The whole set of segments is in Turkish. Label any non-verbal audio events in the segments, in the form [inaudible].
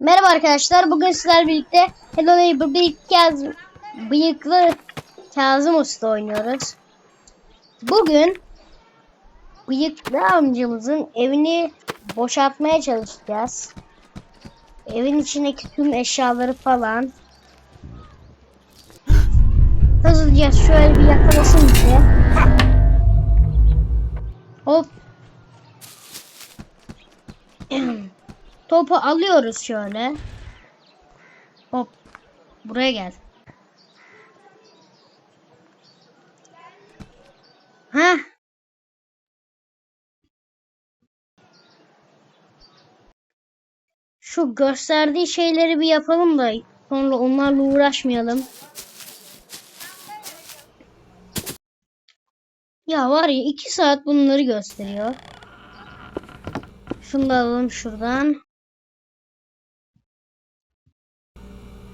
Merhaba arkadaşlar. Bugün sizlerle birlikte Hello Neighbor Bıyık Kazım, Bıyıklı Kazım Usta oynuyoruz. Bugün Bıyıklı amcamızın evini boşaltmaya çalışacağız. Evin içindeki tüm eşyaları falan. Hızlıca şöyle bir yakalasın bize. Hop. Topu alıyoruz şöyle. Hop. Buraya gel. Ha? Şu gösterdiği şeyleri bir yapalım da sonra onlarla uğraşmayalım. Ya var ya iki saat bunları gösteriyor. Şunu da alalım şuradan.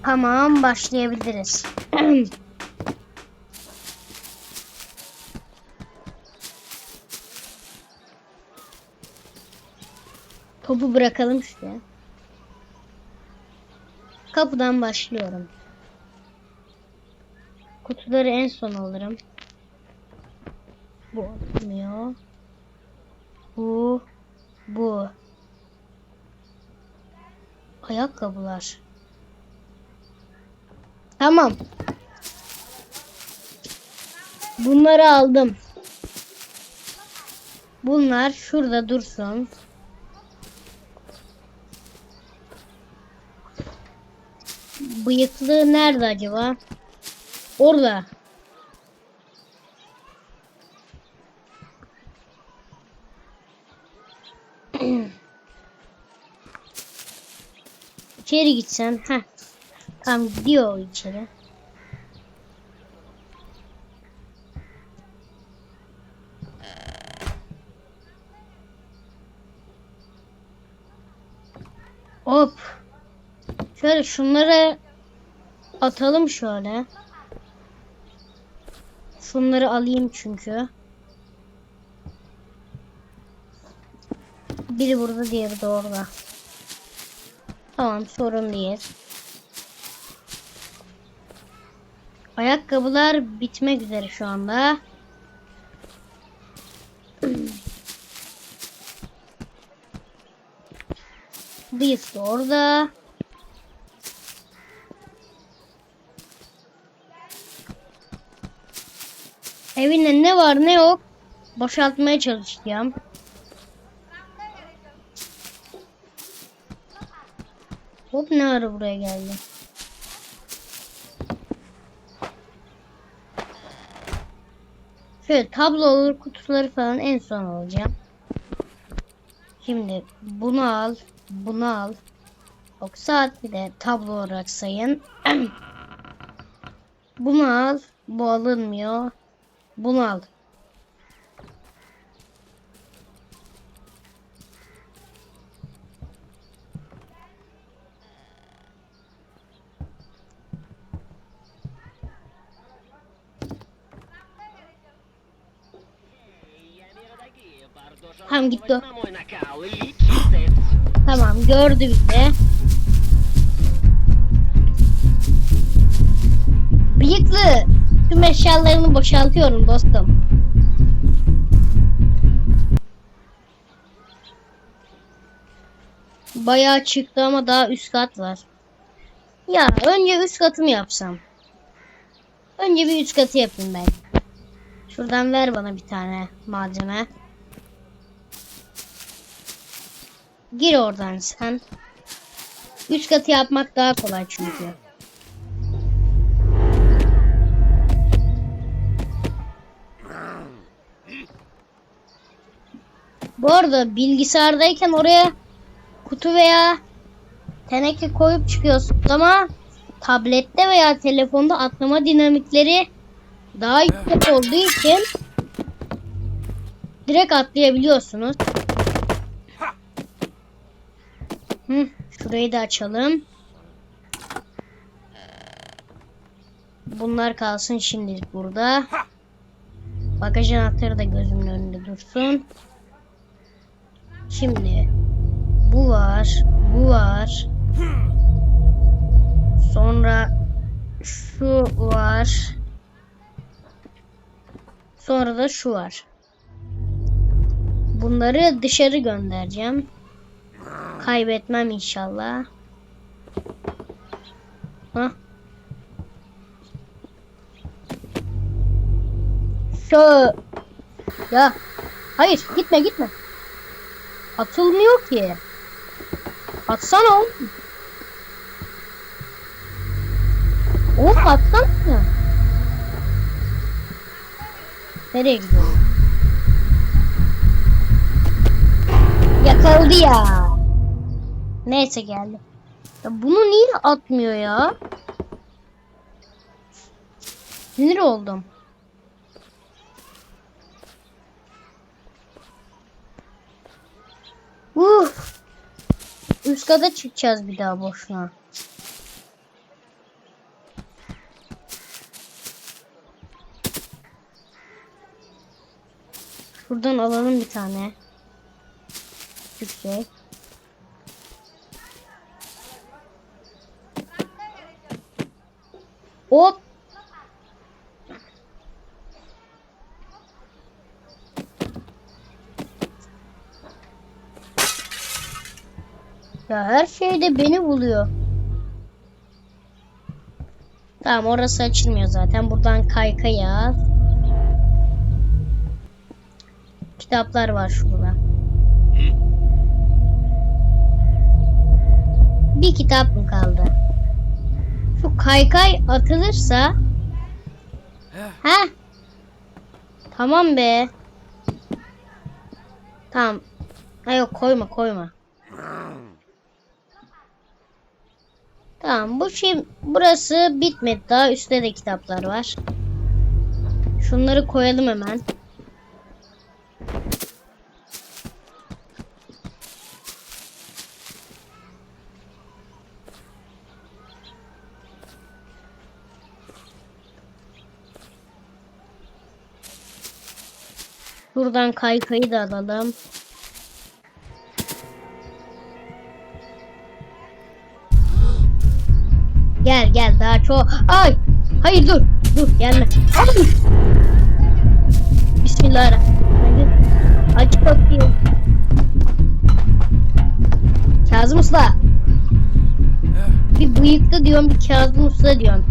Tamam başlayabiliriz. [clears throat] Topu bırakalım şuraya. Kapıdan başlıyorum. Kutuları en son alırım. Bu olmuyor. Bu. Bu. Ayakkabılar. Tamam. Bunları aldım. Bunlar şurada dursun. Bıyıklı nerede acaba? Orada. İçeri gitsen. Heh. Tam gidiyor içeri. Hop. Şöyle şunları atalım şöyle. Şunları alayım çünkü. Biri burada, diğeri de orada. Tamam, sorun değil. Ayakkabılar bitmek üzere şu anda. Da orada. Evinde ne var ne yok boşaltmaya çalışacağım. Hop ne ara buraya geldi? Şöyle tabloları kutuları falan en son alacağım. Şimdi bunu al, bunu al. Yok saat bir de tablo olarak sayın. [clears throat] bunu al, bu alınmıyor. Bunu al. Tamam gitti o. Tamam [gasps] gördü bizi. Bıyıklı tüm eşyalarını boşaltıyorum dostum. Bayağı çıktı ama daha üst kat var. Ya önce üst katımı yapsam. Önce bir üst katı yapayım ben. Şuradan ver bana bir tane malzeme. Gir oradan sen. Üst katı yapmak daha kolay çünkü. Bu arada bilgisayardayken oraya kutu veya teneke koyup çıkıyorsun ama tablette veya telefonda atlama dinamikleri daha yüksek olduğu için direkt atlayabiliyorsunuz. Hı, şurayı da açalım. Bunlar kalsın şimdilik burada. Bagaj anahtarı da gözümün önünde dursun. Şimdi bu var, bu var. Sonra şu var. Sonra da şu var. Bunları dışarı göndereceğim. Kaybetmem inşallah. Hah. Şu ya hayır gitme gitme. Atılmıyor ki. Atsana oğlum. Oğlum atsana. Nereye gidiyorsun? Yakaladı ya. Neyse geldi. Ya bunu niye atmıyor ya? Sinir oldum. Uf. Üst kata çıkacağız bir daha boşuna. Şuradan alalım bir tane. Yüksek. Hop. Ya her şeyde beni buluyor. Tamam orası açılmıyor zaten. Buradan kaykay al. Kitaplar var şurada. Bir kitap mı kaldı? Şu kaykay atılırsa Ha? Tamam be. Tamam. Ha yok koyma koyma. Tamam bu şey burası bitmedi daha üstte de kitaplar var. Şunları koyalım hemen. Buradan kaykayı da alalım. Gel gel daha çok. Ay! Hayır dur. Dur gelme. Ay! Bismillahirrahmanirrahim. Aç kapıyı. Kazım Usta. Bir bıyıklı diyorum bir Kazım Usta diyorum.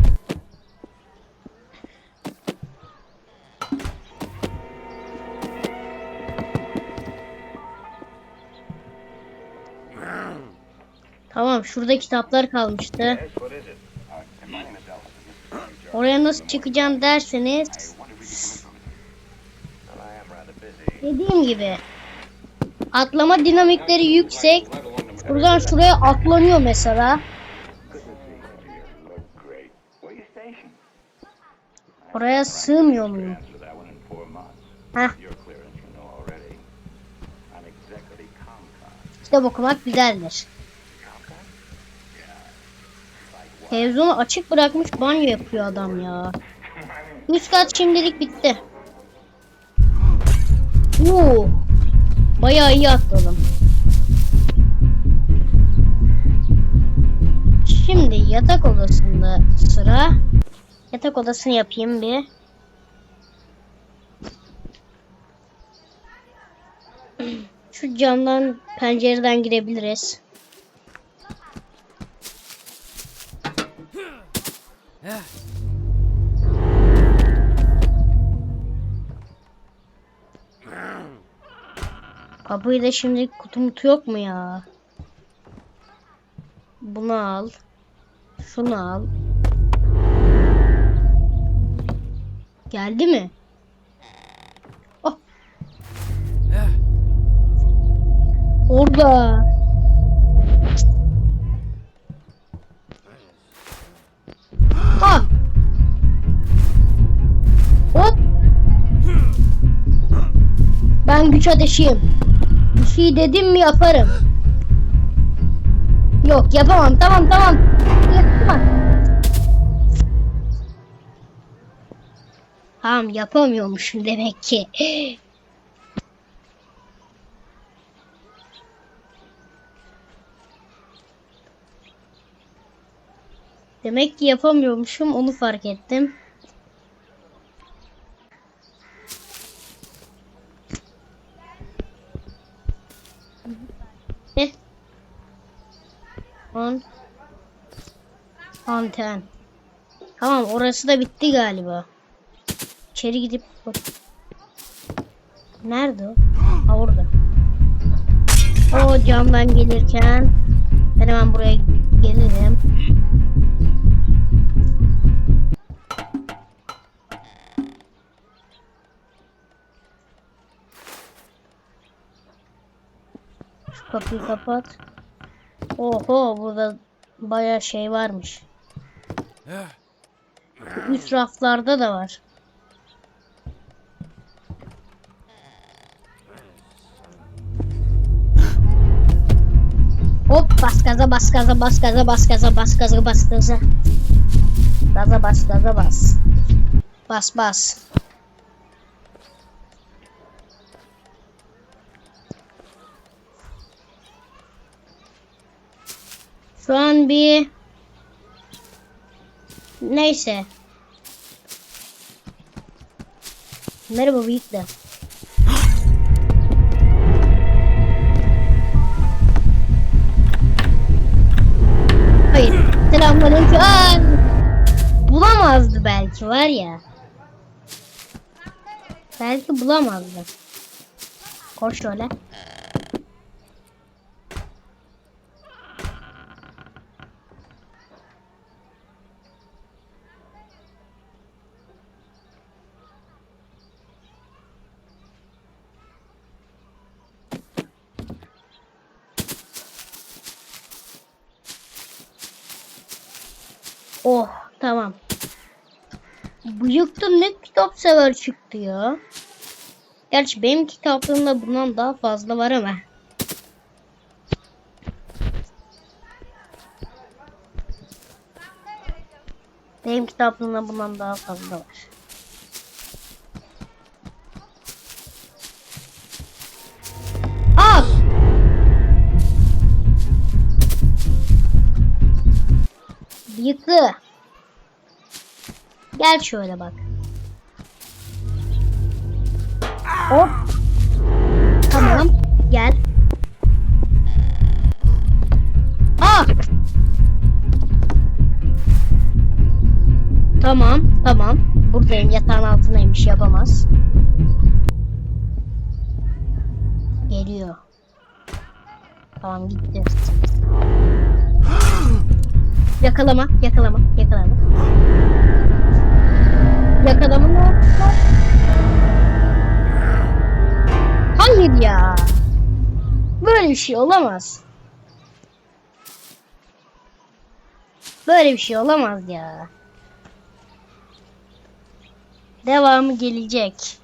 Tamam şurada kitaplar kalmıştı. Oraya nasıl çıkacağım derseniz dediğim gibi atlama dinamikleri yüksek. Buradan şuraya atlanıyor mesela. Oraya sığmıyor muyum? Heh, kitap okumak güzeldir. Televizyonu açık bırakmış banyo yapıyor adam ya. Üst kat şimdilik bitti. Oo, bayağı iyi atladım. Şimdi yatak odasında sıra. Yatak odasını yapayım bir. Şu camdan pencereden girebiliriz. Kapıyı da şimdi kutu mutu yok mu ya? Bunu al. Şunu al. Geldi mi? Oh. Orada. Ha. Hop. Ben güç ateşiyim. Bir şey dedim mi yaparım. Yok yapamam. Tamam tamam. Yapamam. Tamam yapamıyormuşum demek ki. Demek ki yapamıyormuşum onu fark ettim. On. Anten. Tamam orası da bitti galiba. İçeri gidip. Nerede o? Ha orada. O camdan gelirken ben hemen buraya gelirim. Kapıyı kapat. Oho burada bayağı şey varmış. Üst raflarda da var. Hop bas gaza bas gaza bas gaza bas gaza bas gaza bas gaza. Gaza bas gaza bas. Bas bas. Bir neyse. Merhaba bıyıklı. Hayır. Selamünaleyküm. Bulamazdı belki var ya. Belki bulamazdı. Koş şöyle. Oh tamam. Bıyıkta ne kitap sever çıktı ya. Gerçi benim kitaplığımda bundan daha fazla var ama. Benim kitaplığımda bundan daha fazla var. Bıyıklı. Gel şöyle bak. Hop. Tamam. Gel. Aa. Tamam. Tamam. Buradayım. Yatağın altındaymış. Yapamaz. Geliyor. Tamam gitti. Yakalama, yakalama, yakalama. Yakalama ne yaptılar? Hayır ya. Böyle bir şey olamaz. Böyle bir şey olamaz ya. Devamı gelecek.